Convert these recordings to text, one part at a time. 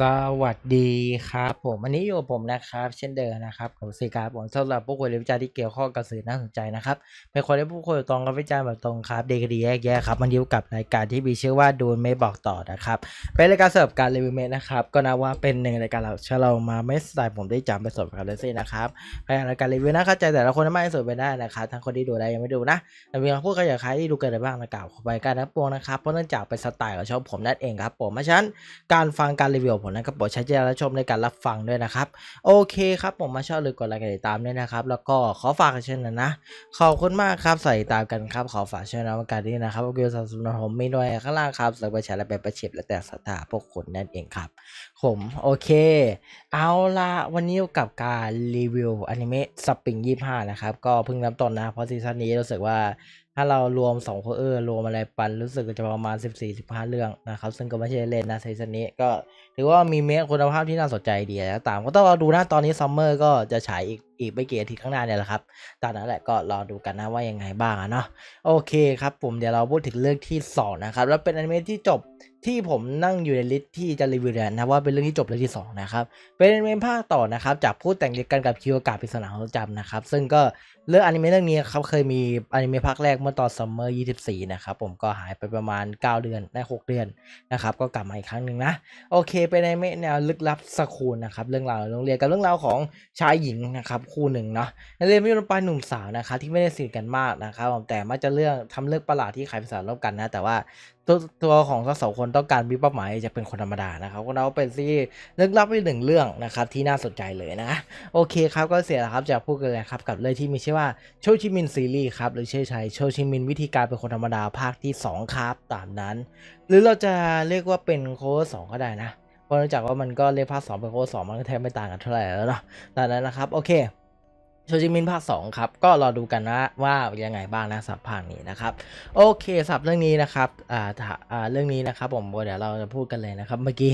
สวัสดีครับผมวันนี้อยู่กับผมนะครับ เช่นเดิมนะครับกับสีการผมสำหรับผู้คุยเรื่องวิจารณ์ที่เกี่ยวข้องกับสื่อน่าสนใจนะครับเป็นคนที่ผู้คุยตรงกับวิจารณ์แบบตรงครับเด็กดีแยกแยะครับมันอยู่กับรายการที่มีชื่อว่าดูนไม่บอกต่อนะครับเป็นรายการเสิร์ฟการรีวิวเมนนะครับก็นับว่าเป็นหนึ่งรายการเราเชื่อเรามาไม่สไตล์ผมได้จำไปสดกับเลซี่นะครับพยายามรายการรีวิวนะเข้าใจแต่ละคนไม่ให้สดไปได้นะครับทั้งคนที่ดูได้ยังไม่ดูนะแต่มีคำพูดขยายคล้ายที่ดูเกินไปบ้างนะกล่าวขอไปการนับปวงนะครับเพราะเนื่องจากเป็นสไตล์ของชอบผมนั่นเองครับผมเพราะฉะนั้นการฟังการรีวิวของผมนะครับโปรดใช้ใจและชมในการรับฟังด้วยนะครับ โอเคครับผมมาชอบหรือกดไลค์กดติดตามด้วยนะครับ แล้วก็ขอฝากเช่นนั้นนะ ขอบคุณมากครับใส่ตามกันครับ ขอฝากช่วยนะวันการนี้นะครับโอเคสนับสนุนผมไม่ด้วยข้างล่างครับสักไปแชร์และไปประชิดและแต่สถาพวกคุณนั่นเองครับ ผมโอเค เอาละวันนี้กับการรีวิวอนิเมะสปริงยี่ห้านะครับก็เพิ่งเริ่มต้นนะเพราะซีซั่นนี้รู้สึกว่าถ้าเรารวม2โคเออร์รวมอะไรปันรู้สึกจะประมาณ 14-15 เรื่องนะครับ ซึ่งก็ไม่ใช่เล่นนะซีซั่นนี้ก็ถือว่ามีเมคคุณภาพที่น่าสนใจดีแล้วตามก็ต้องรอดูนะตอนนี้ซัมเมอร์ก็จะฉายอีก อีกไม่กี่อาทิตย์ข้างหน้าเนี่ยแหละครับ ตอนนั้นแหละก็รอดูกันนะว่ายังไงบ้างเนาะ โอเคครับผมเดี๋ยวเราพูดถึงเรื่องที่สองนะครับ แล้วเป็นอนิเมะที่จบที่ผมนั่งอยู่ในลิสต์ที่จะรีวิวเนี่ยนะว่าเป็นเรื่องที่จบเรื่องที่สองนะครับ เป็นอนิเมะภาคต่อนะครับ จากผู้แต่งเดียวกันกับคิวกาปริศนาของจำนะครับ ซึ่งก็เรื่องอนิเมะเรื่องนี้ครับเคยมีอนิเมะภาคแรกเมื่อตอนซัมเมอร์24 นะครับ ผมก็หายไปประมาณ 9 เดือนได้6เดือนนะครับ ก็กลับมาอีกครั้งหนึ่งนะ โอเค เป็นอนิเมะแนวลึกลับสคูลนะครับ เรื่องราวโรงเรียนกับเรื่องราวของชายหญิงนะครับคู่หนึ่งเนาะในเรื่องมีลงไปหนุ่มสาวนะครับที่ไม่ได้สนิทกันมากนะครับผมแต่มักจะเรื่องทำเรื่องประหลาดที่ขายภาษาร่วมกันนะ แต่ว่าตัวตัวของทั้งสองคนต้องการมีเป้าหมายจะเป็นคนธรรมดานะครับก็เราเป็นซีรีส์ลึกลับอีกหนึ่งเรื่องนะครับที่น่าสนใจเลยนะ โอเคครับก็เสียแล้วครับจากพูดกันเลยครับกับเรื่องที่มีชื่อว่าโชชิมินซีรีส์ครับหรือชื่อชัยโชชิมินวิธีการเป็นคนธรรมดาภาคที่ 2 ครับตามนั้น หรือเราจะเรียกว่าเป็นโค้ดสองก็ได้นะเพราะเนื่องจากว่ามันก็เรียกภาคสองเป็นโค้ดสองมันก็แทบไม่ต่างกันเท่าไหร่แล้วเนาะตามนั้นนะครับ โอเค โชจิมินภาค2ครับ ก็รอดูกันนะว่ายังไงบ้างนะสับภาคนี้นะครับ โอเคสับเรื่องนี้นะครับอ่าถ้าอ่าเรื่องนี้นะครับผมเดี๋ยวเราจะพูดกันเลยนะครับ เมื่อกี้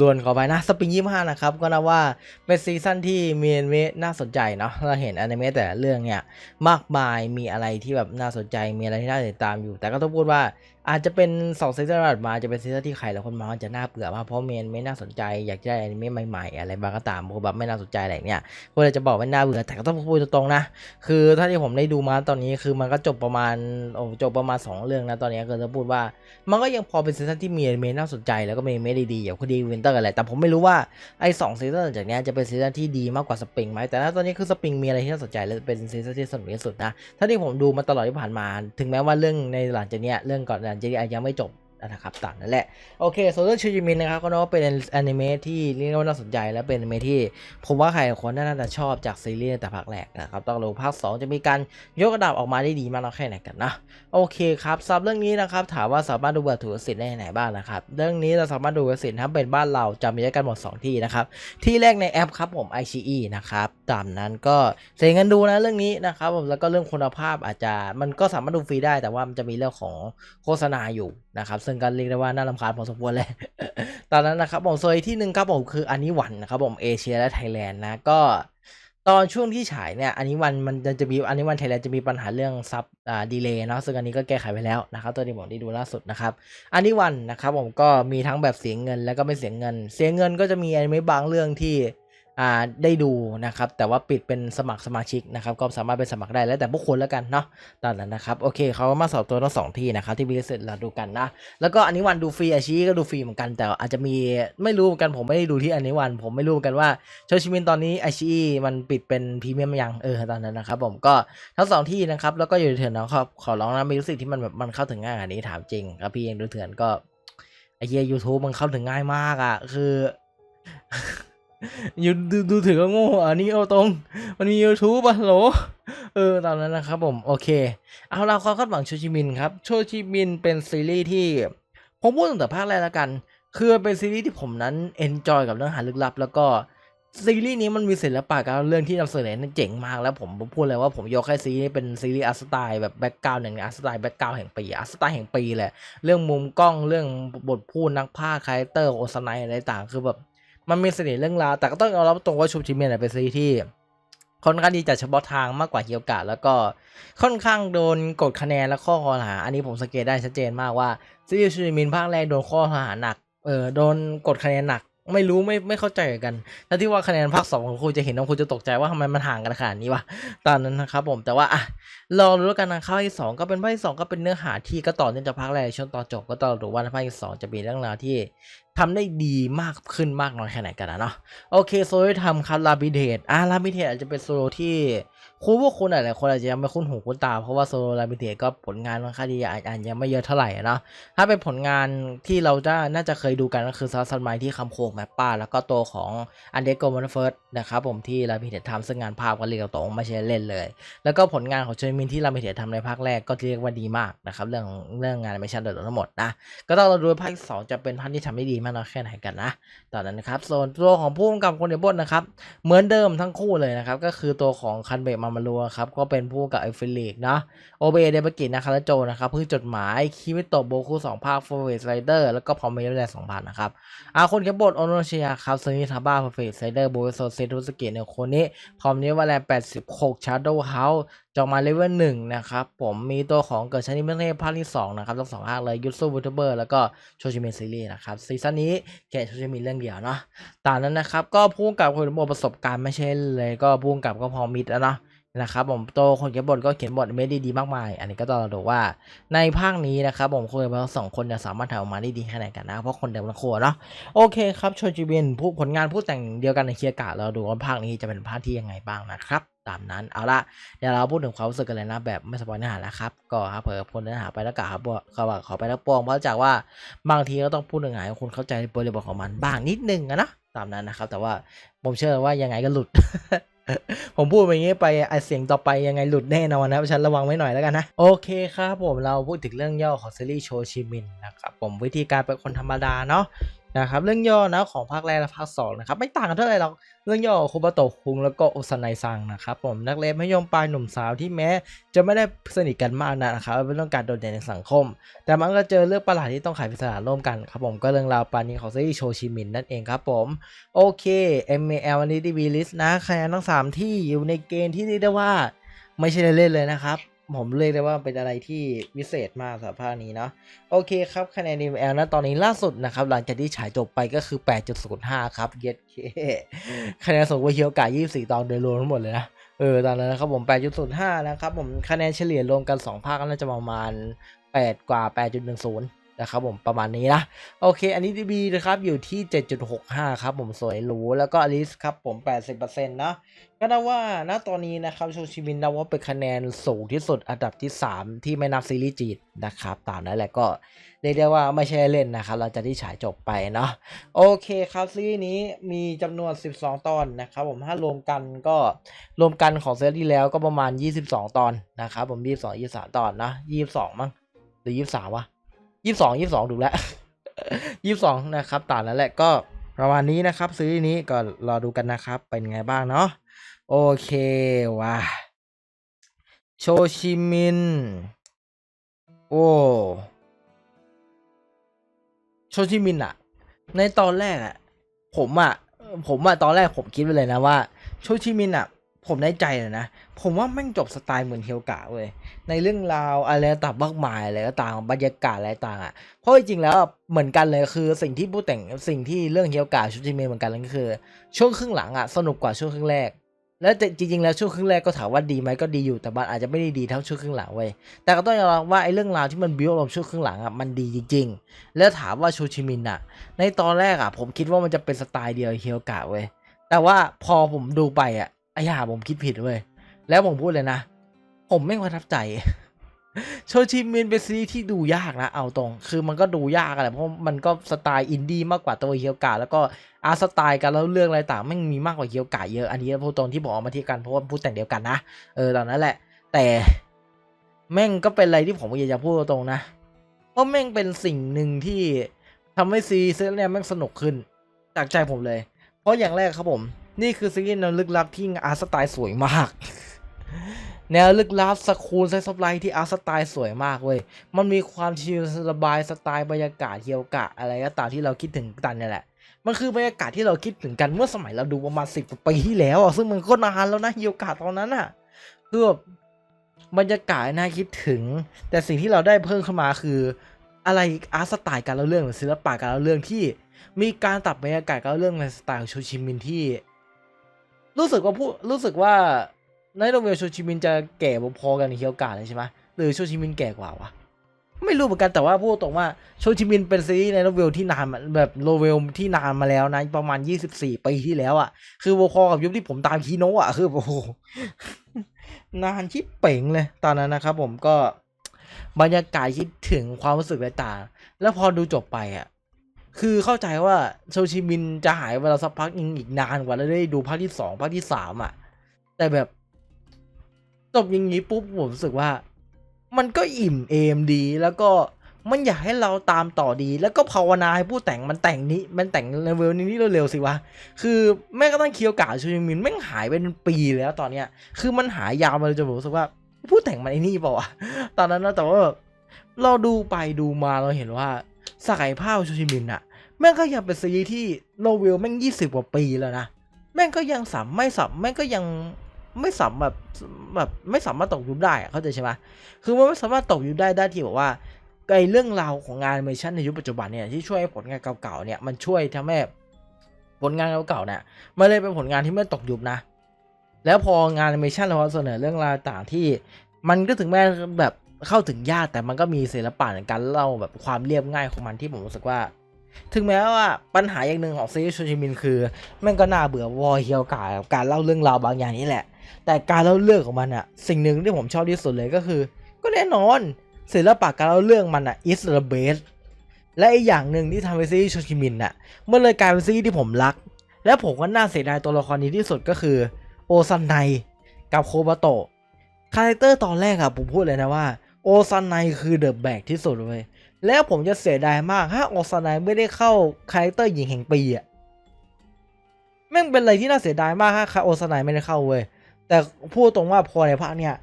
ลวนๆขอไปนะสปริงยี่ห้านะครับก็นับว่าเป็นซีซั่นที่มีอนิเมะน่าสนใจเนาะเราเห็นอนิเมะแต่ละเรื่องเนี่ยมากมายมีอะไรที่แบบน่าสนใจมีอะไรที่น่าติดตามอยู่ แต่ก็ต้องพูดว่าอาจจะเป็น2ซีซั่นถัดมาจะเป็นซีซั่นที่ใครหลายคนมองว่าจะน่าเบื่อมากเพราะเมนไม่น่าสนใจอยากได้อนิเมะใหม่ๆอะไรบางก็ตามผมแบบไม่น่าสนใจอะไรเนี่ยก็เลยจะบอกว่าน่าเบื่อแต่ก็ต้องพูดตรงๆนะคือถ้าที่ผมได้ดูมาตอนนี้คือมันก็จบประมาณโอ้จบประมาณ 2 เรื่องนะตอนนี้ก็จะพูดว่า มันก็ยังพอเป็นซีซั่นที่มีอนิเมะน่าสนใจแล้วก็มีอนิเมะดีๆอย่างคดีวินเตอร์อะไรแต่ผมไม่รู้ว่าไอ้สองซีซั่นจากนี้จะเป็นซีซั่นที่ดีมากกว่าสปริงไหมแต่ณตอนนี้คือสปริงมีอะไรที่น่าสนใจและเป็นซีซั่นที่สนุกที่สุดนะถ้าที่ผมดูมาตลอดที่ผ่านมา ถึงแม้ว่าเรื่องในหลังจากเนี้ยเรื่องก่อนแต่จริงๆยังไม่จบ นะครับต่ามนั่นแหละ โอเคส่วนเรื่องชูจิมินนะครับก็นับว่าเป็นแอนิเมะที่เรียกว่าน่าสนใจและเป็นอนิเมะที่ ผมว่าใครคนน่าจะชอบจากซีรีส์แต่ภาคแรกนะครับต้องรู้ภาค 2 จะมีการยกระดับออกมาได้ดีมากน้อยแค่ไหนกันนะโอเคครับสำหรับเรื่องนี้นะครับถามว่าสามารถดูแบบถูกสิทธิ์ได้ไหนบ้างนะครับเรื่องนี้เราสามารถดูแบบสิทธิ์ถ้าเป็นบ้านเราจะมีด้วยกันหมด 2 ที่นะครับที่แรกในแอปครับผม i อ e นะครับตามนั้นก็เสียเงินดูนะเรื่องนี้นะครับผมแล้วก็เรื่องคุณภาพอาจจะมันก็สามารถดูฟรีได้แต่ว่ามันจะมีเรื่องของโฆษณาอยู่นะครับซึ่งก็เรียกได้ว่าน่ารำคาญพอสมควรเลย ตอนนั้นนะครับผมโซนที่หนึ่งครับผมคืออันนี้วันนะครับผมเอเชียและไทยแลนด์นะก็ตอนช่วงที่ฉายเนี่ยอันนี้วันมันจะจะมีอันนี้วันไทยแลนด์จะมีปัญหาเรื่องซับอ่าดีเลย์เนาะซึ่งอันนี้ก็แก้ไขไปแล้วนะครับตัวที่ผมได้ดูล่าสุดนะครับอันนี้วันนะครับผมก็มีทั้งแบบเสียเงินแล้วก็ไม่เสียเงิน เสียเงินก็จะมีอนิเมะบางเรื่องที่ ได้ดูนะครับ แต่ว่าปิดเป็นสมัครสมาชิกนะครับ ก็สามารถไปสมัครได้แล้วแต่พวกคุณแล้วกันเนาะตอนนั้นนะครับ โอเคเขามาสอบตัวทั้งสองที่นะครับ ที่บีเสร็จเราดูกันนะ แล้วก็อันนี้วันดูฟรีอาชีก็ดูฟรีเหมือนกัน แต่อาจจะมีไม่รู้เหมือนกันผมไม่ได้ดูที่อันนี้วัน ผมไม่รู้เหมือนกันว่าโชชิมินตอนนี้อาชีมันปิดเป็นพรีเมียมยังเออตอนนั้นนะครับ ผมก็ทั้งสองที่นะครับ แล้วก็อยู่เถื่อนนะครับขอร้องนะม่รู้สึกที่มันแบบมันเข้าถึงง่ายอันนี้ถามจริงครับพี่ยังดูเถื่อนก็ไอเฮียยูทูบมันเข้าถึงง่ายมากอะคือ ยูดูดูถือก็โง่อันนี้เอาตรง มันมี YouTube อะโหลเออตามนั้นนะครับผม โอเค เอาเราความคาดหวังโชชิมินครับโชชิมินเป็นซีรีส์ที่ ผมพูดตั้งแต่ภาคแรกแล้วกัน คือเป็นซีรีส์ที่ผมนั้นเอนจอยกับเรื่องหาลึกลับ แล้วก็ซีรีส์นี้มันมีศิลปะการเรื่องที่นำเสนอนั้นเจ๋งมากแล้วผมพูดเลยว่าผมยกให้ซีรีส์นี้เป็นซีรีส์อาร์ตสไตล์แบบแบ็กกราวน์หนึ่งอาร์ตสไตล์แบ็กกราวน์แห่งปีอาร์ตสไตล์แห่งปีแหละเรื่องมุมกล้องเรื่องบทพูดนักพากย์คาแรคเตอร์โอสไนอะไรต่างคือแบบ มันมีเสน่ห์เรื่องราว แต่ก็ต้องยอมรับตรงว่าชูชิเมนเป็นซีรีส์ที่ค่อนข้างดีจากเฉพาะทางมากกว่าเกียวกะแล้วก็ค่อนข้างโดนกดคะแนนและข้อคอหา อันนี้ผมสังเกตได้ชัดเจนมากว่าซีรีส์ชูชิมินภาคแรกโดนข้อคอหาหนักเออโดนกดคะแนนหนัก ไม่รู้ไม่ไม่เข้าใจกันแล้วที่ว่าคะแนนภาคสองของคุณจะเห็นน้องคุณจะตกใจว่าทำไมมันห่างกันขนาดนี้วะตอนนั้นนะครับผมแต่ว่าอะรอรู้กันนะภาคที่สองก็เป็นภาคที่สองก็เป็นเนื้อหาที่ก็ต่อเนื่องจากภาคแรกช่วงตอนจบก็ต้องดูว่าภาคที่สองจะมีเรื่องราวที่ทำได้ดีมากขึ้นมากน้อยแค่ไหนกันนะเนาะโอเคโซโลที่ทำครับลาบิเทตอะลาบิเทตอาจจะเป็นโซโลที่ คุณพวกคุณหลายๆคนอาจจะยังไม่คุ้นหูคุ้นตา เพราะว่าโซโลลาบิเทตก็ผลงานค่อนข้างดีอาจอาจยังไม่เยอะเท่าไหร่นะถ้าเป็นผลงานที่เราจะน่าจะเคยดูกันก็คือซาซันไมที่คำโคงแมปป้า แล้วก็ตัวของอันเดโกมันเฟิร์ส นะครับผมที่รามิเททำซึ่งงานภาพก็เรียกตรงไม่ใช่เล่นเลย แล้วก็ผลงานของเชมินที่รามิเททำในภาคแรกก็เรียกว่าดีมากนะครับเรื่องเรื่องงานไม่ชันโดยทั้งหมดนะก็ต้องเราดูภาคสองจะเป็นภาคที่ทำได้ดีมากน้อยแค่ไหนกันนะตอนนั้นนะครับส่วนตัวของผู้กำกับคนเดียบทนะครับเหมือนเดิมทั้งคู่เลยนะครับก็คือตัวของคันเบะมามารัวครับก็เป็นผู้กำกับไอฟิลิกเนาะโอเบเดบกินะครับและโจนะครับเพิ่งจดหมายคิมิโตะโบคุสองภาคโฟเวสไ i เดอร์แล้วก็พอมเมลแลนสองพันนะครับอาคนเขียนบทโอโนชียครับซึนิทาบ้าโฟเวสไ i เดอร์โบโซเซตุสกิเนี่ยคนนี้พร้อมนี้ว่าแลแปดสิบหกชาร์โดเฮาส์จองมาเลเวลหนึ่งนะครับ ผมมีตัวของเกิดชานิเมเทภาคที่สองนะครับทั้งสองภาคเลยยูทูบูทูเบอร์แล้วก็โชชิเมนซีรีส์นะครับ ซีซั่นนี้แค่โชชิเมนเรื่องเดียวเนาะตามนั้นนะครับ ก็พุ่งกับคนเขียนบประสบการณ์ไม่ใช่เลย ก็พุ่งกับก็พอมิดแล้วเนาะ นะครับผมโตคนเขียนบทก็เขียนบทไม่ได้ดีมากมาย อันนี้ก็ต้องดูว่าในภาคนี้นะครับผมคนเขียนบทสองคนจะสามารถทำออกมาได้ดีแค่ไหนกันนะเพราะคนเดิมทั้งคู่เนาะโอเคครับโชจิเบนผู้ผลงานผู้แต่งเดียวกันในเคียกะเราดูว่าภาคนี้จะเป็นภาคที่ยังไงบ้างนะครับตามนั้นเอาละเดี๋ยวเราพูดถึงความรู้สึกกันเลยนะแบบไม่สปอยเนื้อหานะครับก็ครับเผื่อพ้นเนื้อหาไปแล้วกะครับเขาว่าขอไปแล้วปองเพราะจากว่าบางทีก็ต้องพูดเนื้อหาให้คุณเข้าใจบริบทของมันบ้างนิดนึงนะตามนั้นนะครับ แต่ว่าผมเชื่อว่ายังไงก็หลุด ผมพูดไปงี้ไปไอเสียงต่อไปยังไงหลุดแน่นอนนะครับฉันระวังไว้หน่อยแล้วกันนะ โอเคครับผมเราพูดถึงเรื่องย่อของซีรีส์โชชิมินนะครับผมวิธีการเป็นคนธรรมดาเนาะ นะครับเรื่องย่อนะของภาคแรกและภาคสองนะครับไม่ต่างกันเท่าไหร่หรอกเรื่องย่อของคุบะโตะคุงแล้วก็โอซานายซังนะครับผมนักเรียนมัธยมปลายหนุ่มสาวที่แม้ จะไม่ได้สนิทกันมากนะครับไม่ต้องการโดดเด่นในสังคม แต่มันก็เจอเรื่องประหลาดที่ต้องไขปริศนาร่วมกันครับผมก็เรื่องราวปานี้ของซีรีส์โชชิมินนั่นเองครับผมโอเค ML วันนี้ดีวีลิสนะคะแนนทั้ง 3 ที่อยู่ในเกณฑ์ที่เรียกได้ว่า ไม่ใช่เล่นเลยนะครับ ผมเรียกได้ว่าเป็นอะไรที่วิเศษมากสำหรับภาคนี้เนาะโอเคครับคะแนน ML นะตอนนี้ล่าสุดนะครับ หลังจากที่ฉายจบไปก็คือ 8.05 ครับเย็ดเคคะแนนสูงไปเฮียวกา24 ตอนโดยรวมทั้งหมดเลยนะเออตอนนั้นนะครับผม 8.05 นะครับผมคะแนนเฉลี่ยรวมกัน 2 ภาคก็น่าจะประมาณ 8 กว่า 8.10 นะครับผมประมาณนี้นะ โอเค อันนี้ดีบีนะครับอยู่ที่ 7.65 ครับผมสวยหรูแล้วก็อลิสครับผม 80%นะก็นับว่าณตอนนี้นะครับโชชิมินนับว่าเป็นคะแนนสูงที่สุดอันดับที่ 3 ที่ไม่นับซีรีส์จีนนะครับตามนั้นแหละก็เรียกได้ว่าไม่ใช่เล่นนะครับเราจะที่ฉายจบไปเนาะโอเคครับซีรีส์นี้มีจำนวน 12 ตอนนะครับผมถ้ารวมกันก็รวมกันของเซตที่แล้วก็ประมาณ 22 ตอนนะครับผม 22 23 ตอนนะ22 มั้งหรือ 23วะ ยี่สิบสองยี่สิบสองถูกแล้วยี่สิบสองนะครับต่ามนั้นแหละก็ประมาณนี้นะครับ ซื้อนี้ก็รอดูกันนะครับ เป็นไงบ้างเนาะโอเควะโชชิมิน โอ้โชชิมินอะในตอนแรกอะผมอะผมอะตอนแรกผมคิดไปเลยนะว่า โชชิมินอะ ผมในใจเลยนะ ผมว่าแม่งจบสไตล์เหมือนเฮียวกะเว้ย ในเรื่องราวอะไรต่างมากมายอะไรต่างบรรยากาศอะไรต่างอะ เพราะจริงๆแล้วเหมือนกันเลยคือสิ่งที่ผู้แต่งสิ่งที่เรื่องเฮียวกะชุจิเมะเหมือนกันเลยก็คือ ช่วงครึ่งหลังอะสนุกกว่าช่วงครึ่งแรก แล้วจริงๆแล้วช่วงครึ่งแรกก็ถามว่าดีไหมก็ดีอยู่แต่มันอาจจะไม่ได้ดีเท่าช่วงครึ่งหลังเว้ย แต่ก็ต้องยอมรับว่าไอ้เรื่องราวที่มันบิวลงช่วงครึ่งหลังอะมันดีจริง ๆ แล้วถามว่าโชชิมินอะ ในตอนแรกอะผมคิดว่ามันจะเป็นสไตล์เดียวเฮียวกะเว้ย แต่ว่าพอผมดูไปอะ อ้ห่าผมคิดผิดเว้ยแล้วผมพูดเลยนะ ผมไม่ประทับใจโชชิมินเป็นซีรีส์ที่ดูยากนะ เอาตรง คือมันก็ดูยากอะแหละเพราะมันก็สไตล์อินดี้มากกว่าตัวเฮียวกะแล้วก็อาร์สไตล์การเล่าเรื่องอะไรต่างไม่มีมากกว่าเฮียวกะเยอะ อันนี้พูดตรงที่บอกเอามาที่กันเพราะว่าพูดแต่งเดียวกันนะ เออตอนนั้นแหละ แต่แม่งก็เป็นอะไรที่ผมอยากจะพูดตรงนะเพราะแม่งเป็นสิ่งหนึ่งที่ทำให้ซีรีส์เนี่ยแม่งสนุกขึ้นจากใจผมเลย เพราะอย่างแรกครับผม นี่คือซีรีส์แนวลึกลับที่อาร์ตสไตล์สวยมาก แนวลึกลับสคูลไซส์ไลท์ที่อาร์ตสไตล์สวยมากเว้ย มันมีความชิลสบายสไตล์บรรยากาศเฮียวกะอะไรก็ตามที่เราคิดถึงกันเนี่ยแหละ มันคือบรรยากาศที่เราคิดถึงกันเมื่อสมัยเราดูประมาณสิบปีที่แล้วอะซึ่งมันก็นานแล้วนะเฮียวกะตอนนั้นอะคือแบบบรรยากาศน่าคิดถึง แต่สิ่งที่เราได้เพิ่มขึ้นมาคือ อะไรอาร์ตสไตล์การเล่าเรื่องหรือศิลปะการเล่าเรื่องที่มีการตัดบรรยากาศการเล่าเรื่องในสไตล์ของโชชิมินที่ รู้สึกว่าผู้รู้สึกว่าในโนเวลโชชิมินจะแก่พอๆกันเคียวกาเลยใช่ไหมหรือโชชิมินแก่กว่าวะไม่รู้เหมือนกันแต่ว่าพูดตรงว่าโชชิมินเป็นซีรีส์ในโนเวลที่นานแบบโนเวลที่นานมาแล้วนะประมาณ 24 ปีที่แล้วอะ่ะ คือพอๆกับยุคที่ผมตามคีโนะอะคือโอ้โหนานชิบเป่งเลย ตอนนั้นนะครับผมก็บรรยากาศคิดถึงความรู้สึกต่างๆแล้วพอดูจบไปอะ คือเข้าใจว่าโชชิมินจะหายเวลาสักพักนึงอีกนานกว่าแล้วได้ดูภาคที่สองภาคที่สามอะ แต่แบบจบอย่างนี้ปุ๊บผมรู้สึกว่า มันก็อิ่มเอมดี แล้วก็มันอยากให้เราตามต่อดี แล้วก็ภาวนาให้ผู้แต่งมันแต่งนี้ มันแต่งเลเวลนี้เร็วๆสิวะ คือแม่ก็ต้องเคียวกาโชชิมินแม่งหายเป็นปีแล้วตอนเนี้ย คือมันหายยาวมาเลยจนผมรู้สึกว่า ผู้แต่งมันไอ้นี่เปล่าวะตอนนั้นนะแต่ว่าเราดูไปดูมาเราเห็นว่า ศักยภาพโชชิมินอะแม่งก็ยังเป็นซีรีส์ที่โนเวลแม่งยี่สิบกว่าปีแล้วนะ แม่งก็ยังสามไม่สัมแม่งก็ยังไม่สามแบบแบบไม่สามารถตกยุคได้เข้าใจใช่ไหมคือมันไม่สามารถตกยุคได้ได้ที่บอกว่าไอเรื่องราวของงานแอนิเมชันในยุคปัจจุบันเนี่ยที่ช่วยให้ผลงานเก่าๆเนี่ยมันช่วยทำให้ผลงานเก่าๆเนี่ยมันเลยเป็นผลงานที่ไม่ตกยุคนะ แล้วพองานแอนิเมชันเราเสนอเรื่องราวต่างที่ มันก็ถึงแม้แบบ เข้าถึงยากแต่มันก็มีศิลปะในการเล่าแบบความเรียบง่ายของมันที่ผมรู้สึกว่า ถึงแม้ว่าปัญหาอย่างหนึ่งของซีรีส์โชชิมินคือแม่งก็น่าเบื่อวอเฮียวกากับการเล่าเรื่องราวบางอย่างนี่แหละ แต่การเล่าเรื่องของมันอะสิ่งหนึ่งที่ผมชอบที่สุดเลยก็คือ ก็แน่นอนศิลปะการเล่าเรื่องมันอะ is the best และอีกอย่างหนึ่งที่ทำให้ซีรีส์โชชิมินอะมันเลยกลายเป็นซีรีส์ที่ผมรัก และผมก็น่าเสียดายตัวละครนี้ที่สุดก็คือโอซันไนกับโคบาโตะคาแรคเตอร์ตอนแรกอะผมพูดเลยนะว่า โอซันไนคือเดอะแบกที่สุดเลยแล้วผมจะเสียดายมากถ้าโอซานายไม่ได้เข้าคาแรคเตอร์หญิงแห่งปีอะแม่งเป็นอะไรที่น่าเสียดายมากถ้าโอซานายไม่ได้เข้าเว้ยแต่พูดตรงว่าพอในภาคเนี้ย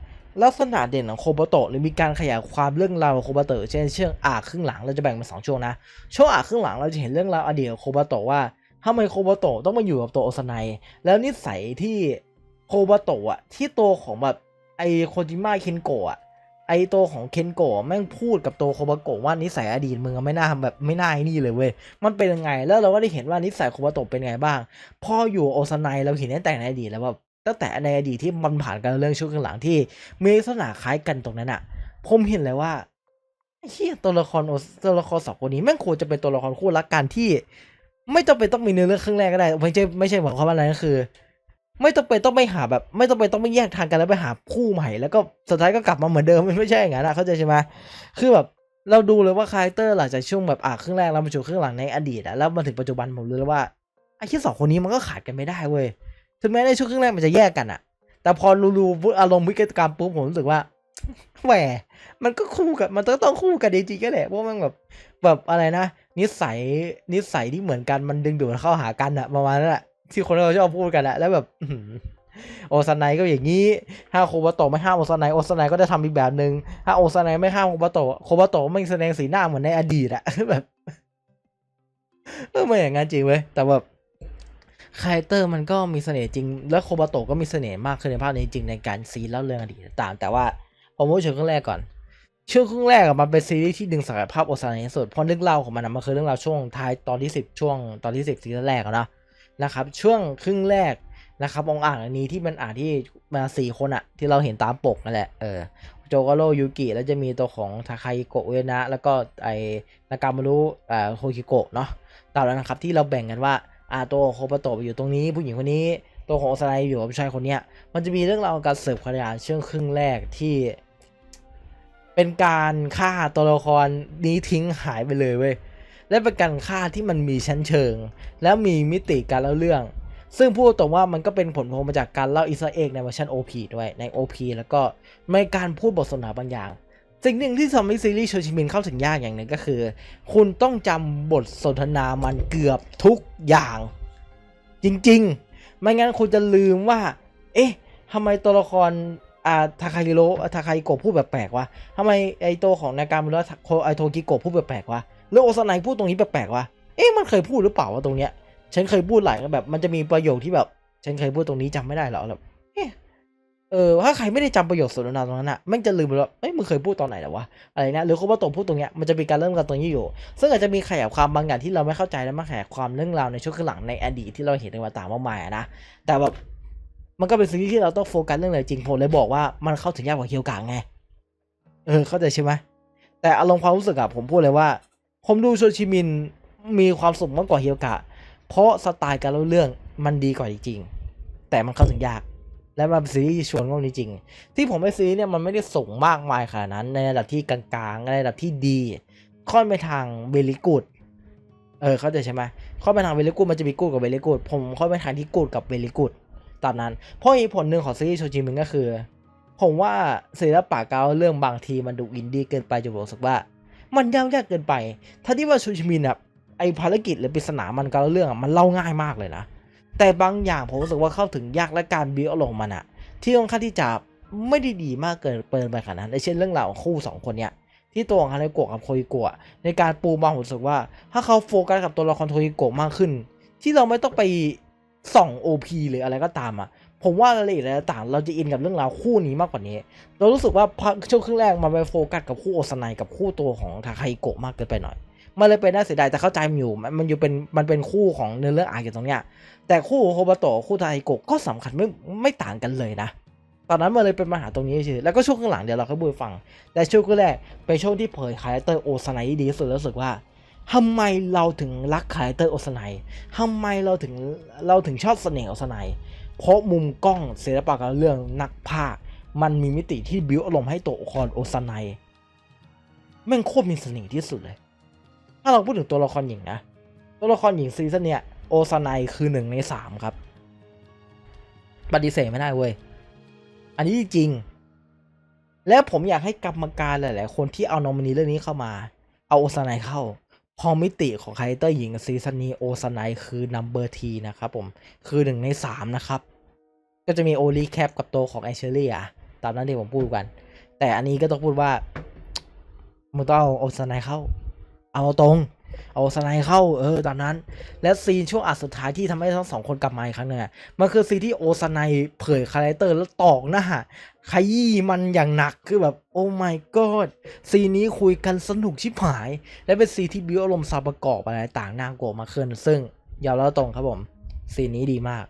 ลักษณะเด่นของโคบโตะหรือมีการขยายความเรื่องราวของโคบโตะเช่นเชื่องอาครึ่งหลังเราจะแบ่งเป็นสองช่วงนะช่วงอาครึ่งหลังเราจะเห็นเรื่องราวอดีตของโคบโตะว่าทำไมโคบโตะต้องมาอยู่กับตัวโอซานายแล้วนิสัยที่โคบโตะอะที่ตัวของแบบไอโคจิมะเคนโกะอะ ไอตัวของเคนโกะแม่งพูดกับตัวโคบาโกะว่านิสัยอดีตมึงอะไม่น่าทำแบบไม่น่าไอ้นี่เลยเว้ย มันเป็นยังไง แล้วเราก็ได้เห็นว่านิสัยโคบาโตะเป็นไงบ้างพออยู่โอซานายเราเห็นตั้งแต่ในอดีตแล้วแบบตั้งแต่ในอดีตที่มันผ่านการเรื่องช่วงหลังที่มีลักษณะคล้ายกันตรงนั้นอะผมเห็นเลยว่าเฮียตัวละครตัวละครสองคนนี้แม่งควรจะเป็นตัวละครคู่รักกันที่ ไม่จำเป็นต้องมีเนื้อเรื่องครึ่งแรกก็ได้ไม่ใช่ไม่ใช่หมายความว่าอะไรก็คือ ไม่ต้องเป็นต้องไปหาแบบ ไม่ต้องไปต้องไปแยกทางกันแล้วไปหาคู่ใหม่แล้วก็สุดท้ายก็กลับมาเหมือนเดิมมันไม่ใช่อย่างนั้นอะเข้าใจใช่ไหมคือแบบเราดูเลยว่าคาแรคเตอร์หลังจากช่วงแบบอะครึ่งแรกแล้วมาสู่ครึ่งหลังในอดีตอะแล้วมาถึงปัจจุบันผมรู้เลยว่าไอ้ที่สองคนนี้มันก็ขาดกันไม่ได้เว้ยถึงแม้ในช่วงครึ่งแรกมันจะแยกกันอะแต่พอรู้รู้อารมณ์วิกฤตกรรมปุ๊บผมรู้สึกว่าแหมมันก็คู่กันมันต้องต้องคู่กันจริงๆก็แหละเพราะมันแบบแบบอะไรนะ นิสัยนิสัยที่เหมือนกันมันดึงดูดเข้าหากันอะประมาณนั้นแหละ ที่คนเราชอบพูดกันอะแล้วแบบโอซานายก็อย่างนี้ ถ้าโคบาโตไม่ห้ามโอซานายโอซานายก็จะทำอีกแบบหนึ่งถ้าโอซานายไม่ห้ามโคบาโตโคบาโตไม่แสดงสีหน้าเหมือนในอดีตอะแบบเออไม่อย่างนั้นจริงเว้ยแต่แบบคาแรคเตอร์มันก็มีเสน่ห์จริง แล้วโคบาโตก็มีเสน่ห์มากขึ้นในภาคนี้จริงในการซีเล่าเรื่องอดีตตางๆแต่ว่าผมพูดถึงครึ่งแรกก่อน ช่วงครึ่งแรกอะมันเป็นซีรีส์ที่ดึงศักยภาพโอซานายสุดเพราะเรื่องเล่าของมันอะมันคือเรื่องราวช่วงท้ายตอนที่สิบช่วงตอนที่สิบซีซั่นแรกอะนะ นะครับช่วงครึ่งแรกนะครับองอ่างอันนี้ที่มันอ่านที่มาสี่คนอะที่เราเห็นตามปกนั่นแหละเออโจโกโรยูกิ แล้วจะมีตัวของทาคาอิโกะเวนะ แล้วก็ไอนากามารุอ่าโฮคิโกะเนาะตามแล้วนะครับที่เราแบ่งกันว่าอ่าตัวโคบโตะอยู่ตรงนี้ ผู้หญิงคนนี้ตัวของโอซานอยู่กับชายคนเนี้ยมันจะมีเรื่องราวการเสิร์ฟขยานช่วงครึ่งแรกที่ เป็นการฆ่าตัวละครนี้ทิ้งหายไปเลยเว้ย และเป็นการฆ่าที่มันมีชั้นเชิง แล้วมีมิติการเล่าเรื่อง ซึ่งพูดตรงว่ามันก็เป็นผลพวงมาจากการเล่าอิสราเอกในเวอร์ชัน OP ด้วยใน OP แล้วก็ในการพูดบทสนทนาบางอย่างสิ่งหนึ่งที่ทำให้ซีรีส์โชชิมินเข้าถึงยากอย่างหนึ่งก็คือ คุณต้องจำบทสนทนามันเกือบทุกอย่าง จริงๆ ไม่งั้นคุณจะลืมว่า เอ๊ะทำไมตัวละครอาทาคาฮิโร่ทาคาฮิโกะพูดแปลกๆวะทำไมไอตัวของนากามุระโคไอโทกิโกะพูดแปลกๆวะ แล้วโอซานายพูดตรงนี้แปลกๆวะเอ๊ะมันเคยพูดหรือเปล่าวะตรงเนี้ย ฉันเคยพูดหลายแบบ มันจะมีประโยคที่แบบ ฉันเคยพูดตรงนี้จำไม่ได้หรอแบบเออถ้าใครไม่ได้จำประโยคสนทนาตรงนั้นอะแม่งจะลืมไปว่าเอ้ยมึงเคยพูดตอนไหนแล้ววะอะไรนะหรือโคบาโตะพูดตรงเนี้ยมันจะมีการเริ่มกันตรงนี้อยู่ ซึ่งอาจจะมีขยายความบางอย่างที่เราไม่เข้าใจและมาขยายความเรื่องราวในช่วงข้างหลังในอดีตที่เราเห็นในวันต่ามากมายอะนะแต่แบบมันก็เป็นสิ่งที่เราต้องโฟกัสเรื่องอะไรจริงผมเลยบอกว่ามันเข้าถึงยากกว่าเคียวกางไงเออเข้าใจใช่ไหมแต่อารมณ์ความรู้สึกอะผมพูดเลยว่า ผมดูโชชิมินมีความสุขมากกว่าเฮียวกะ เพราะสไตล์การเล่าเรื่องมันดีกว่าจริงๆแต่มันเข้าถึงยาก และมันเป็นซีรีส์ชวนงงจริงๆที่ผมไปซีรีส์เนี่ยมันไม่ได้ส่งมากมายขนาดนั้น ในระดับที่กลางๆในระดับที่ดี ค่อนไปทางเบลิกูดเออเข้าใจใช่ไหมค่อนไปทางเบลิกูดมันจะมีกูดกับเบลิกูดผมค่อนไปทางที่กูดกับเบลิกูดตามนั้น เพราะเหตุผลหนึ่งของซีรีส์โชจิมินก็คือ ผมว่าศิลปะการเล่าเรื่องบางทีมันดูอินดี้เกินไปจนผมรู้สึกว่า มันยากยากเกินไปถ้าที่ว่าโชชิมินอะไอภารกิจหรือปริศนามันการเรื่องอะมันเล่าง่ายมากเลยนะ แต่บางอย่างผมรู้สึกว่าเข้าถึงยากและการบิวอารมณ์มันอะที่ค่อนข้างที่จะไม่ได้ดีมากเกินเปินไปขนาดนั้นเช่นเรื่องราวของคู่สองคนเนี้ยที่ตัวของฮานาโกะกับโคอิโกะในการปูมาผมรู้สึกว่า ถ้าเขาโฟกัสกับตัวละครโคอิโกะมากขึ้น ที่เราไม่ต้องไปส่อง OP หรืออะไรก็ตามอะ ผมว่ารายละเอียดอะไรต่างเราจะอินกับเรื่องราวคู่นี้มากกว่านี้ เรารู้สึกว่าช่วงครึ่งแรกมันไปโฟกัสกับคู่โอซานายกับคู่ตัวของทาคาฮิโกะมากเกินไปหน่อยมันเลยเป็นน่าเสียดายแต่เข้าใจมันอยู่มันมันอยู่เป็นมันเป็นคู่ของเนื้อเรื่องอาร์เกี่ตรงเนี้ยแต่คู่โคบาโตะคู่ทาฮิโกะก็สำคัญไม่ไม่ต่างกันเลยนะตอนนั้นมันเลยเป็นปัญหาตรงนี้เฉยแล้วก็ช่วงข้างหลังเดี๋ยวเราค่อยบูฟัง แต่ช่วงแรกเป็นช่วงที่เผยคาแรคเตอร์โอซานายที่ดีสุดแล้วรู้สึกว่าทำไมเราถึงรักคาแรคเตอร์โอซานายทำไมเราถึงเราถึงชอบเสน่ห์โอซนาย เพราะมุมกล้องศิลปะการเรื่องนักพากันมีมิติที่บิวอารมณ์ให้ตัวละครโอซานายแม่งโคตรมีเสน่ห์ที่สุดเลย ถ้าเราพูดถึงตัวละครหญิงนะ ตัวละครหญิงซีซั่นเนี้ยโอซานายคือหนึ่งในสามครับ ปฏิเสธไม่ได้เว้ย อันนี้จริง แล้วผมอยากให้กรรมการหลาย ๆ คนที่เอานอมินีเรื่องนี้เข้ามา เอาโอซานายเข้า พอมิติของคาแรคเตอร์หญิงซีซันนี้โอซไนคือนัมเบอร์ทีนะครับผม คือหนึ่งในสามนะครับ ก็จะมีโอลีแคปกับตัวของไอเชอรี่อะตามนั้นที่ผมพูดกัน แต่อันนี้ก็ต้องพูดว่ามึงต้องเอาโอซไนเข้า เอาตรง เอาสไนเข้าเออตอนนั้น และซีนช่วงอัดสุดท้ายที่ทำให้ทั้งสองคนกลับมาอีกครั้งหนึงมันคือซีนที่โอสไนเผยคาแรคเตอร์แล้วตอกหน้าขยี้มันอย่างหนักคือแบบโอ้ my god ซีนนี้คุยกันสนุกชิบหาย และเป็นซีที่บิวอารมณ์ซาประกอบอะไรต่างน่ากลัวมากขึ้น ซึ่งยาวแล้วตรงครับผมซีนนี้ดีมาก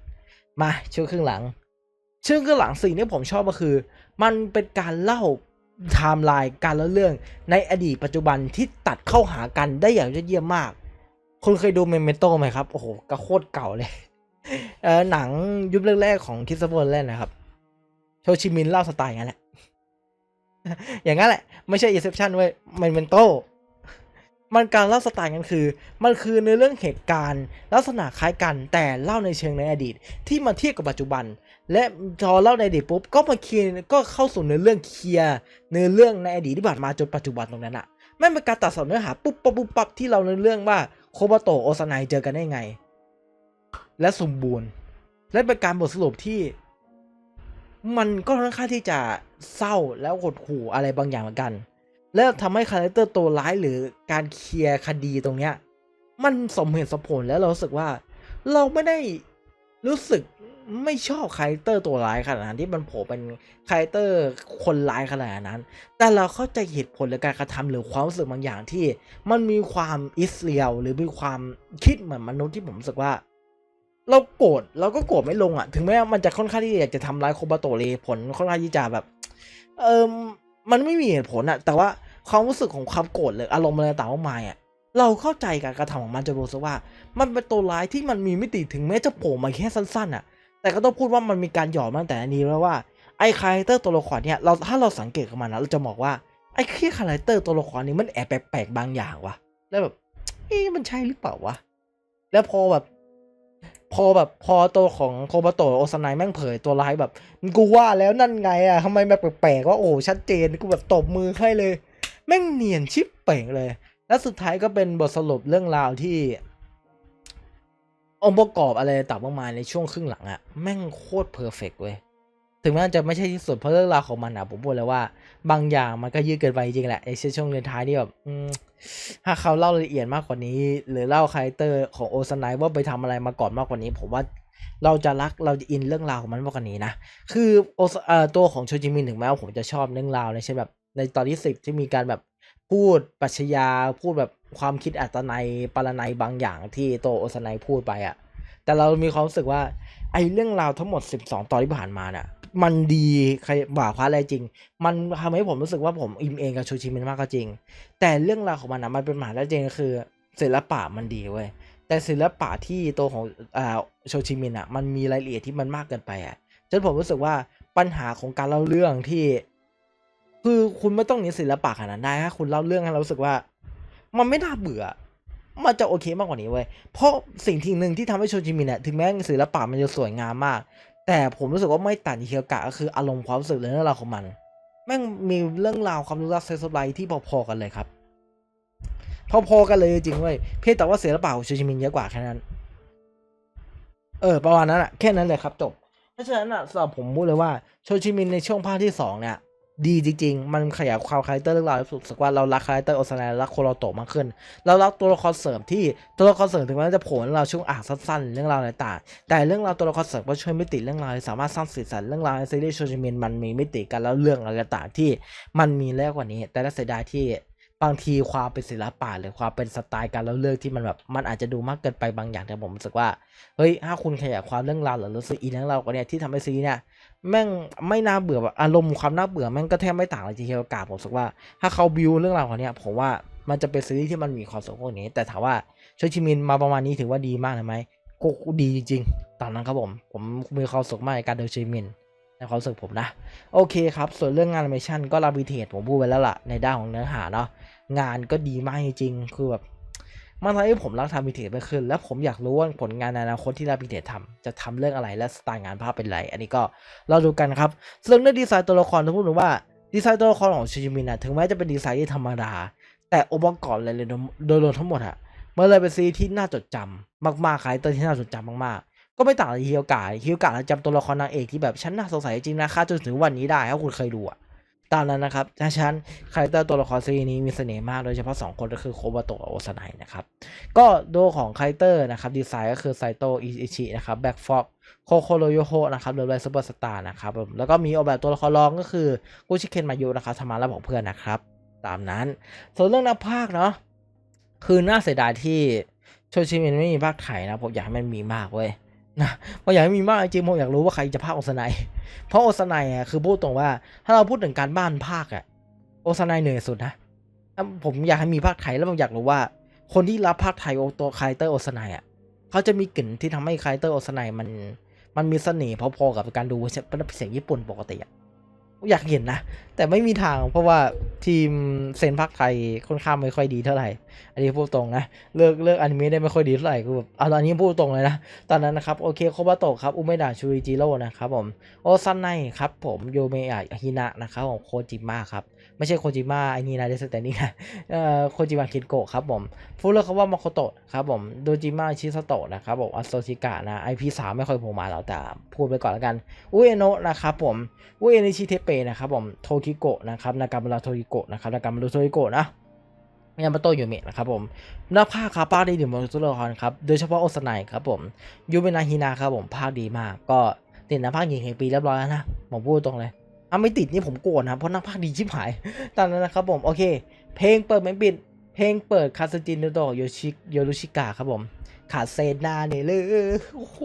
มาช่วงครึ่งหลังช่วงครึ่งหลังซีนที่ผมชอบก็คือ มันเป็นการเล่า ไทม์ไลน์การเล่าเรื่องในอดีตปัจจุบันที่ตัดเข้าหากันได้อย่างยอดเยี่ยมมาก คุณเคยดูเมมเมโตไหมครับ โอ้โหก็โคตรเก่าเลยเออหนังยุคแรกๆของคิสเบอร์แลนนะครับ โชชิมินเล่าสไตล์อย่างนั้นแหละ อย่างนั้นแหละ ไม่ใช่เอเซปชันเว้ยเมมเมโต มันการเล่าสไตล์กันคือ มันคือในเรื่องเหตุการณ์ ลักษณะคล้ายกันแต่เล่าในเชิงในอดีต ที่มาเทียบกับปัจจุบัน และพอเล่าในอดีตปุ๊บก็มาเคลียร์ก็เข้าสู่เนื้อเรื่องเคลียร์เนื้อเรื่องในอดีตที่ผ่านมาจนปัจจุบันตรงนั้นอะไม่เป็นการตัดสอนเนื้อหาปุ๊บปั๊บปุ๊บปั๊บที่เราในเรื่องว่าโคบโตโอซานายเจอกันได้ไง และสมบูรณ์ และเป็นการบทสรุปที่ มันก็ค่อนข้างที่จะเศร้าแล้วหดหู่อะไรบางอย่างเหมือนกัน แล้วทำให้คาแรคเตอร์ตัวร้ายหรือการเคลียร์คดีตรงเนี้ย มันสมเหตุสมผลแล้วเรารู้สึกว่า เราไม่ได้รู้สึกไม่ชอบคาแรคเตอร์ตัวร้ายขนาดนั้นที่มันโผล่เป็นคาแรคเตอร์คนร้ายขนาดนั้น แต่เราเข้าใจเหตุผลและการกระทำหรือความรู้สึกบางอย่างที่ มันมีความอิสเรียลหรือมีความคิดเหมือนมนุษย์ที่ผมรู้สึกว่า เราโกรธเราก็โกรธไม่ลงอะ ถึงแม้ว่ามันจะค่อนข้างที่อยากจะทำร้ายโคบาโตเลผลค่อนข้างที่จะแบบ เออ มันไม่มีเหตุผลอะแต่ว่าความรู้สึกของความโกรธหรืออารมณ์อะไรต่างๆมากมายอะเราเข้าใจการกระทำของมันจะรู้สึกว่า มันเป็นตัวร้ายที่มันมีมิติถึงแม้จะโผล่มาแค่สั้นๆอะแต่ก็ต้องพูดว่ามันมีการหยอดมาแต่อันนี้แล้วว่าไอ้คาแรคเตอร์ตัวละครเนี่ยเราถ้าเราสังเกตกับมันนะเราจะบอกว่าไอ้แค่คาแรคเตอร์ตัวละครนี้มันแอบแปลกๆบางอย่างวะแล้วแบบเอ๊ะมันใช่หรือเปล่าวะแล้วพอแบบ พอแบบพอตัวของโคบโตโอซานายแม่งเผยตัวร้ายแบบกูว่าแล้วนั่นไงอะทำไมแบบแปลกๆว่าโอ้ชัดเจนกูแบบตบมือให้เลย แม่งเนียนชิบเป่งเลย แล้วสุดท้ายก็เป็นบทสรุปเรื่องราวที่องค์ประกอบอะไรต่างมากมายในช่วงครึ่งหลังอะแม่งโคตรเพอร์เฟกต์เว้ยถึงแม้จะไม่ใช่ที่สุดเพราะเรื่องราวของมันอะผมพูดเลยว่า บางอย่างมันก็ยืดเกินไปจริงแหละไอ้ช่วงเรียนท้ายนี่แบบถ้าเขาเล่ารายละเอียดมากกว่านี้ หรือเล่าคาแรคเตอร์ของโอซานายว่าไปทำอะไรมาก่อนมากกว่านี้ ผมว่าเราจะรักเราจะอินเรื่องราวของมันมากกว่านี้นะ คือโอเอ่อตัวของโชจิมินถึงแม้ว่าผมจะชอบเรื่องราวในเช่นแบบในตอนที่สิบที่มีการแบบพูดปรัชญาพูดแบบความคิดอัตนัยปรนัยบางอย่างที่โตโอสไนพูดไปอะแต่เรามีความรู้สึกว่าไอ้เรื่องราวทั้งหมด 12 ตอนที่ผ่านมาเนี่ย มันดีใครบ่าคว้าอะไรจริง มันทำให้ผมรู้สึกว่าผมอิมเองกับโชชิมินมากก็จริง แต่เรื่องราวของมันนะมันเป็นมหาและจริงคือศิลปะมันดีเว้ยแต่ศิลปะที่ตัวของอ่าโชชิมินอะมันมีรายละเอียดที่มันมากเกินไปอะจนผมรู้สึกว่าปัญหาของการเล่าเรื่องที่ คือคุณไม่ต้องหนีศิลปะขนาดนั้นได้ถ้าคุณเล่าเรื่องให้เรารู้สึกว่า มันไม่น่าเบื่อ มันจะโอเคมากกว่านี้เว้ยเพราะสิ่งที่หนึ่งที่ทำให้โชจิมินเนี่ยถึงแม้ศิลปะมันจะสวยงามมาก แต่ผมรู้สึกว่าไม่ตัดเคียกะก็คืออารมณ์ความรู้สึกเลยเรื่องราวของมัน แม่งมีเรื่องราวความรู้สึกเซสไลที่พอๆกันเลยครับ พอๆกันเลยจริงเว้ยเพียงแต่ว่าศิลปะของโชชิมินเยอะกว่าแค่นั้น เออประมาณนั้นอะแค่นั้นเลยครับจบ เพราะฉะนั้นอะสำหรับผมพูดเลยว่าโชชิมินในช่วงภาคที่สองเนี่ย ดีจริงๆ มันขยายความคาแรคเตอร์เรื่องราวให้รู้สึกว่าเรารักคาแรคเตอร์โอซานารักโคโรโตะมากขึ้น เรารักตัวละครเสริมที่ตัวละครเสริมถึงแม้จะโผล่เรื่องราวช่วงอ่างสั้นๆเรื่องราวต่างๆแต่เรื่องราวตัวละครเสริมก็ช่วยมิติเรื่องราวสามารถสร้างสีสันเรื่องราวในซีรีส์โชชิมินมันมีมิติกันแล้วเรื่องอะไรต่างๆที่มันมีแล้วกว่านี้ แต่น่าเสียดายที่บางทีความเป็นศิลปะหรือความเป็นสไตล์การเล่าเรื่องที่มันแบบมันอาจจะดูมากเกินไปบางอย่างแต่ผมรู้สึกว่าเฮ้ยถ้าคุณขยายความเรื่องราวหรือรู้สึกอินเรื่องราวกว่านี้ที่ทำให้ซีรีส์เนี่ย แม่งไม่น่าเบื่อแบบอารมณ์ความน่าเบื่อแม่งก็แทบไม่ต่างเลยทีเดียวกับผมสึกว่า ถ้าเขาบิวเรื่องราวของเนี้ยผมว่ามันจะเป็นซีรีส์ที่มันมีความสุขพวกนี้ แต่ถามว่าโชชิมินมาประมาณนี้ถือว่าดีมากไหมก็ดีจริงๆตามนั้นครับผม ผมมีความสุขมากในการดูโชชิมินในความรู้สึกผมนะ โอเคครับ ส่วนเรื่องงานแอนิเมชันก็ลาบิเทตผมพูดไปแล้วล่ะในด้านของเนื้อหาเนาะงานก็ดีมากจริงๆคือแบบ มันทำให้ผมรักทำบิเทตมากขึ้น และผมอยากรู้ว่าผลงานในอนาคตที่ลาบิเทตทำจะทำเรื่องอะไรและสไตล์งานภาพเป็นไร อันนี้ก็เราดูกันครับส่วนเรื่องดีไซน์ตัวละครต้องพูดถึงว่าดีไซน์ตัวละครของชิจิมินะถึงแม้จะเป็นดีไซน์ที่ธรรมดา แต่องค์ประกอบเลยเลยโดยรวมทั้งหมดอะมันเลยเป็นซีที่น่าจดจำมากๆคล้ายตัวที่น่าจดจำมากๆ ก็ไม่ต่างจากฮิโอกะฮิโอกะเราจำตัวละครนางเอกที่แบบฉันน่าสงสัยจริงนะคะจนถึงวันนี้ได้ถ้าคุณเคยดูอะ ตามนั้นนะครับถ้าฉันคาแรคเตอร์ตัวละครซีรีส์นี้มีเสน่ห์มากโดยเฉพาะสองคนก็คือโคบาโตะกับโอซาไนนะครับ ก็โดของคาแรคเตอร์นะครับ ดีไซน์ก็คือไซโตะอิชินะครับแบ็กฟ็อกโคโคโรโยโฮนะครับเดอะไลซูเปอร์สตาร์นะครับแล้วก็มีออกแบบตัวละครรองก็คือกุชิเคนมายุนะครับทำมาแล้วบอกเพื่อนนะครับ ตามนั้น ส่วนเรื่องนักภาคเนาะคือน่าเสียดายที่โชชิมินไม่มีภาคไทยนะผมอยากให้มันมีมากเว้ย นะผมอยากให้มีมากจริงผมอยากรู้ว่าใครจะภาคโอซไนเพราะโอซไนอะคือพูดตรงว่าถ้าเราพูดถึงการบ้านภาคอะโอซไนเหนื่อยสุดนะผมอยากให้มีภาคไทยแล้วผมอยากรู้ว่า คนที่รับภาคไทยโอตัวคาแรคเตอร์โอซไนอะเขาจะมีกลิ่นที่ทำให้คาแรคเตอร์โอซไนมัน มันมีเสน่ห์พอๆกับการดูเสียงญี่ปุ่นปกติอะ อยากเห็นนะ แต่ไม่มีทางเพราะว่าทีมเซนพักไทยค่อนข้างไม่ค่อยดีเท่าไหร่ อันนี้พูดตรงนะ เลิกเลิกอนิเมะได้ไม่ค่อยดีเท่าไหร่กูแบบเอาตอนนี้พูดตรงเลยนะ ตอนนั้นนะครับ โอเคโคบาโตะครับ อุเมดะชูริจิโร่นะครับผม โอซันไนครับผม โยเมะฮินะนะครับผมโคจิมะครับ ไม่ใช่โคจิมะไอ้นี่นะเดสแต่นี่นะเอ่อโคจิมะคิดโกะครับผมฟูเลอร์เขาว่ามาโคโตะครับผมโดจิมะชิซาโตะนะครับผมอัสโซชิกะนะไอพีสามไม่ค่อยโผล่มาแล้วแต่พูดไปก่อนแล้วกันอุเอโนะนะครับผมอุเอนิชิเทเปนะครับผมโทคิโกะนะครับนากามุระโทคิโกะนะครับนากามุระโทคิโกะนะยามาโตะยูเมะนะครับผมนักภาคครับภาคได้ดีเหมือนตัวละครครับ โดยเฉพาะโอสไนครับผม ยูเมนาฮินาครับผม ภาคดีมาก ก็ติดนักภาคหญิงแห่งปีเรียบร้อยแล้วนะ ผมพูดตรงเลย ถ้าไม่ติดนี่ผมโกรธนะเพราะนักภาคดีชิบหาย ตามนั้นนะครับผม โอเค เพลงเปิดไม่ปิด เพลงเปิดคาสจินโดโยชิโยรุชิกะครับผม ขาดเซนาเนี่ยเลยโอ้โห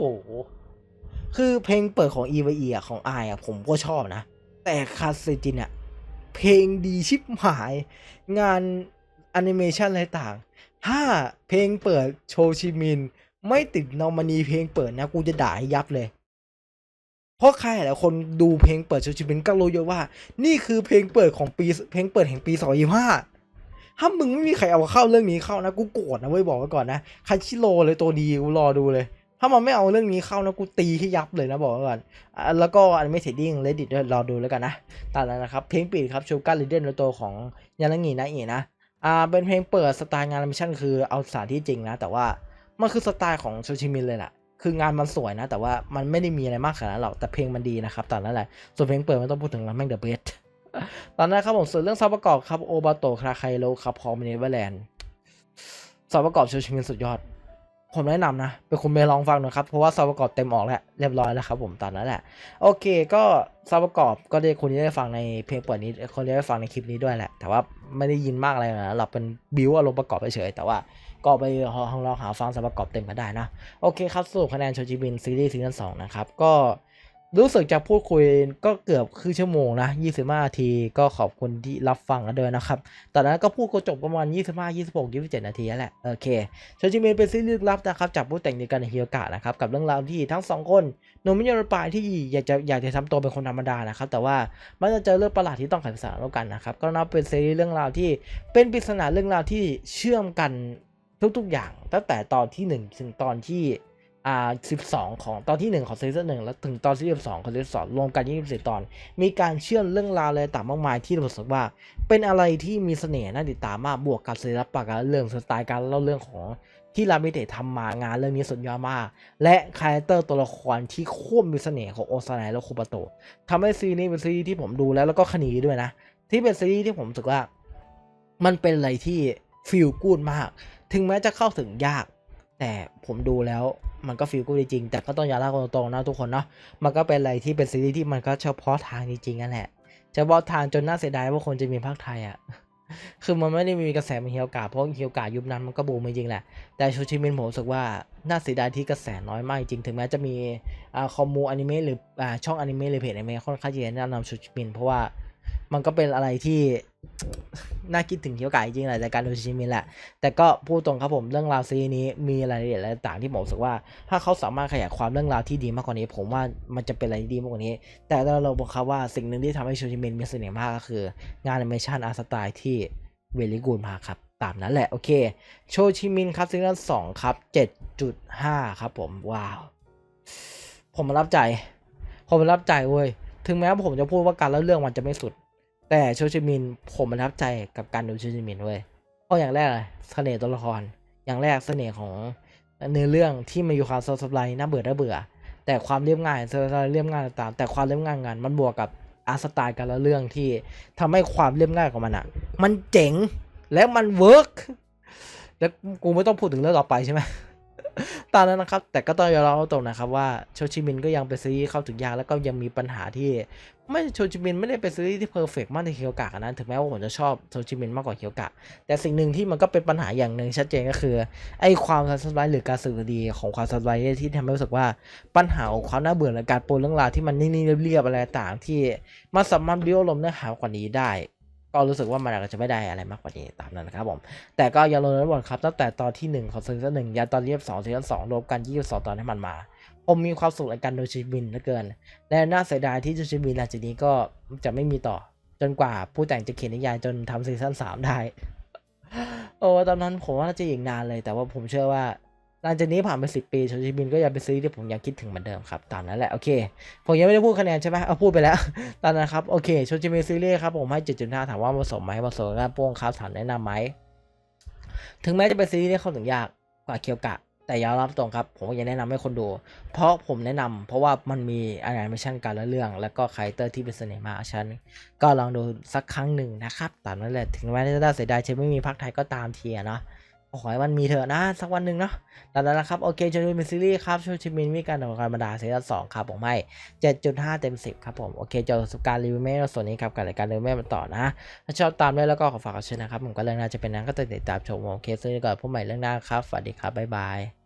คือเพลงเปิดของ e v e อะของไออะผมก็ชอบนะ แต่คาสจินอะเพลงดีชิบหาย งานแอนิเมชันอะไรต่าง ถ้าเพลงเปิดโชชิมิน ไม่ติดนอมานีเพลงเปิดนะ กูจะด่าให้ยับเลย เพราะใครหลายคนดูเพลงเปิดโชชิมินก็รู้เยอะว่า นี่คือเพลงเปิดของปีเพลงเปิดแห่งปีสองยี่ห้าถ้ามึงไม่มีใครเอาเข้าเรื่องนี้เข้านะกูโกรธนะเว้ยบอกไว้ก่อนนะคาชิโรเลยตัวดีกูรอดูเลย ถ้ามันไม่เอาเรื่องนี้เข้านะกูตีให้ยับเลยนะบอกไว้ก่อนอแล้วก็อันไม่เทดดิ้งเลดิตรอดูแล้วกันนะตามนั้นนะครับเพลงปิดครับชูการ์ลิเดนตัวของยานางินะอีนะอ่าเป็นเพลงเปิดสไตล์งานแอนิเมชันคือเอาสถานที่จริงนะ แต่ว่ามันคือสไตล์ของโชชิมินเลยแหละ คืองานมันสวยนะ แต่ว่ามันไม่ได้มีอะไรมากขนาดนั้นหรอกแต่เพลงมันดีนะครับตอนนั้นแหละส่วนเพลงเปิดไมันต้องพูดถึงแล้วแม่งเดอะเบสตอนนั้นครับผมส่วนเรื่องซาวประกอบครับโอบาโตคาไคโรครับพอมินเวอร์แลนด์ซาวประกอบโชชิมินสุดยอด ผมแนะนำนะเป็นคนไปลองฟังหนะครับเพราะว่าซาวประกอบเต็มออกแล้วเรียบร้อยแล้วครับผมตอนนั้นแหละโอเค ก็ซาวประกอบก็ได้คนที่ได้ฟังในเพลงเปิดนี้คนที่ได้ฟังในคลิปนี้ด้วยแหละแต่ว่าไม่ได้ยินมากอะไรนะเราเป็นบิวอารมณ์ประกอบเฉยๆแต่ว่า ก็ไปลองลองหาฟังซาวประกอบเต็มมาได้นะ โอเคครับสรุปคะแนนโชจิบินซีรีส์ซีซั่นสองนะครับ ก็รู้สึกจะพูดคุยก็เกือบครึ่งชั่วโมงนะ25นาทีก็ขอบคุณที่รับฟังกันด้วยนะครับ ตอนนั้นก็พูดก็จบประมาณ 25 26 27 นาทีแล้วแหละ โอเคโชจิมินเป็นซีรีส์ลึกลับนะครับจากผู้แต่งในการฮิโอกะนะครับกับเรื่องราวที่ทั้งสองคนหนุ่มมิโยนปายที่อยากจะอยากจะทำตัวเป็นคนธรรมดานะครับ แต่ว่ามันจะเจอเรื่องประหลาดที่ต้องไขปริศนาร่วมกันนะครับ ก็นับเป็นซีรีส์เรื่องราวที่เป็นปริศนาเรื่องราวที่เชื่อมกัน ทุก ๆ อย่างตั้งแต่ตอนที่ 1 ถึงตอนที่อ่า12 ของตอนที่ 1 ของซีซั่นหนึ่งแล้วถึงตอนที่12ของซีซั่นสองรวมกัน24 ตอน มีการเชื่อมเรื่องราวอะไรต่างมากมายที่รู้สึกว่า เป็นอะไรที่มีเสน่ห์น่าติดตามมากบวกกับศิลปะการเรื่องสไตล์การเล่าเรื่องของที่รามิเตะทำมางานเรื่องนี้สุดยอดมาก และคาแรคเตอร์ตัวละครที่โควบมีเสน่ห์ของโอซานายและคูปาโตะทำให้ซีรีส์นี้เป็นซีรีส์ที่ผมดูแล้วแล้วก็คณีด้วยนะ ที่เป็นซีรีส์ที่ผมรู้สึกว่า มันเป็นอะไรที่ฟีลกูดมาก ถึงแม้จะเข้าถึงยาก แต่ผมดูแล้วมันก็ฟีลกูดจริง แต่ก็ต้องยอมรับตรงๆนะทุกคนเนาะมันก็เป็นอะไรที่เป็นซีรีส์ที่มันก็เฉพาะทางจริงๆนั่นแหละเฉพาะทางจนน่าเสียดายว่าคนจะมีภาคไทยอะคือมันไม่ได้มีกระแสเหมือนเฮียวกาเพราะเฮียวกายุคนั้นมันก็บูมจริงแหละ แต่โชชิมินผมรู้สึกว่าน่าเสียดายที่กระแสน้อยมากจริง ถึงแม้จะมีอ่าคอมมูอนิเมะหรืออ่าช่องอนิเมะหรือเพจอนิเมะค่อนข้างจะแนะนำโชชิมินเพราะว่า มันก็เป็นอะไรที่น่าคิดถึงเฮียวกาจริงแหละจากการดูโชชิมินแหละ แต่ก็พูดตรงครับผมเรื่องราวซีรีส์นี้มีรายละเอียดอะไรต่างที่ผมรู้สึกว่า ถ้าเขาสามารถขยายความเรื่องราวที่ดีมากกว่านี้ ผมว่ามันจะเป็นอะไรที่ดีมากกว่านี้ แต่เราบอกครับว่าสิ่งหนึ่งที่ทำให้โชชิมินมีเสน่ห์มากก็คือ งานแอนิเมชันอาร์ตสไตล์ที่เวลิกูดมาครับ ตามนั้นแหละโอเค โชชิมินครับซีซั่นสองครับเจ็ดจุดห้าครับผมว้าว ผมรับใจ ผมรับใจเว้ยถึงแม้ว่าผมจะพูดว่าการเล่าเรื่องมันจะไม่สุด แต่โชชิมินผมประทับใจกับการดูโชชิมินเว้ยเพราะอย่างแรกเลยเสน่ห์ตัวละคร อย่างแรกเสน่ห์ของเนื้อเรื่องที่มันอยู่ความซับซ้อนน่าเบื่อน่าเบื่อ แต่ความเรียบง่ายซับซ้อนเรียบง่ายต่างแต่ความเรียบง่ายงานมันบวกกับอาร์ตสไตล์การล่าเรื่องที่ทำให้ความเรียบง่ายของมันอะ มันเจ๋งแล้วมันเวิร์กแล้วกูไม่ต้องพูดถึงเรื่องต่อไปใช่ไหม ตามนั้นนะครับ แต่ก็ต้องยอมรับตรงนะครับว่าโชชิมินก็ยังเป็นซีรีส์เข้าถึงยากแล้วก็ยังมีปัญหาที่ ไม่โชจิมินไม่ได้เป็นซีรีส์ที่เพอร์เฟกมากในเคียวกะนะถึงแม้ว่าผมจะชอบโชจิมินมากกว่าเคียวกะ แต่สิ่งหนึ่งที่มันก็เป็นปัญหาอย่างหนึ่งชัดเจนก็คือไอ้ความซับซ้อนหรือการสื่อดีของความซับซ้อนที่ทำให้รู้สึกว่าปัญหาของความน่าเบื่อและการปนเรื่องราวที่มันนิ่งๆเรียบๆอะไรต่างที่มันสามารถเบิ้ยวลมเนื้อหากว่านี้ได้ ก็รู้สึกว่ามันอาจจะไม่ได้อะไรมากกว่านี้ตามนั้นนะครับผม แต่ก็ย่าลืมนะบอลครับตั้งแต่ตอนที่หนึ่งของซีซั่นหนึ่งยันตอนที่สองซีซั่นสองรวมกันยี่สิบสองตอนให้มันมาผมมีความสุขในการดูชิบินเหลือเกิน และน่าเสียดายที่จูชิบินหลังจากนี้ก็จะไม่มีต่อ จนกว่าผู้แต่งจะเขียนนิยายจนทำซีซั่นสามได้ โอ้ตอนนั้นผมว่าน่าจะอีกนานเลย แต่ว่าผมเชื่อว่า หลังจากนี้ผ่านไปสิปีโชชิบินก็ยังเป็นซีรีส์ที่ผมยังคิดถึงเหมือนเดิมครับ ตามนั้นแหละ โอเค ผมยังไม่ได้พูดคะแนนใช่ไหมเอาพูดไปแล้วตามนั้นครับ โอเคโชชิบินซีรีส์ครับผมให้ 7.5 ถามว่าเหมาะสมไหมเหมาะสมกับโป้งครับถามแนะนำไหม ถึงแม้จะเป็นซีรีส์ที่เข้าถึงยากกว่าเคียวกะ แต่ยอมรับตรงครับ ผมก็ยังแนะนำให้คนดู เพราะผมแนะนำเพราะว่ามันมีแอนิเมชันการละเรื่อง แล้วก็คาแรคเตอร์ที่เป็นเสน่ห์มากฉันก็ลองดูสักครั้งหนึ่งนะครับตามนั้นแหละถึงแม้จะได้เสียดายจะไม่มีภาคไทยก็ตามทีอะเนาะ ขอให้มันมีเถอะนะ สักวันหนึ่งเนาะตามนั้นนะครับ โอเคจะดูเป็นซีรีส์ครับโชชิมินมีการดำเนินการบรรดาซีซั่นสองครับผมให้7.5เต็ม10ครับผม โอเคเจอประสบการณ์รีวิวแม่ส่วนนี้ครับกับรายการรีวิวแม่มาต่อนะ ถ้าชอบตามได้แล้วก็ขอฝากกับชร์นะครับ ผมก็เรื่องหน่าจะเป็นนั้นก็ติดตามชมโอเคซึ่งก่อนพบใหม่เรื่องหน้าครับ สวัสดีครับ บ๊ายบาย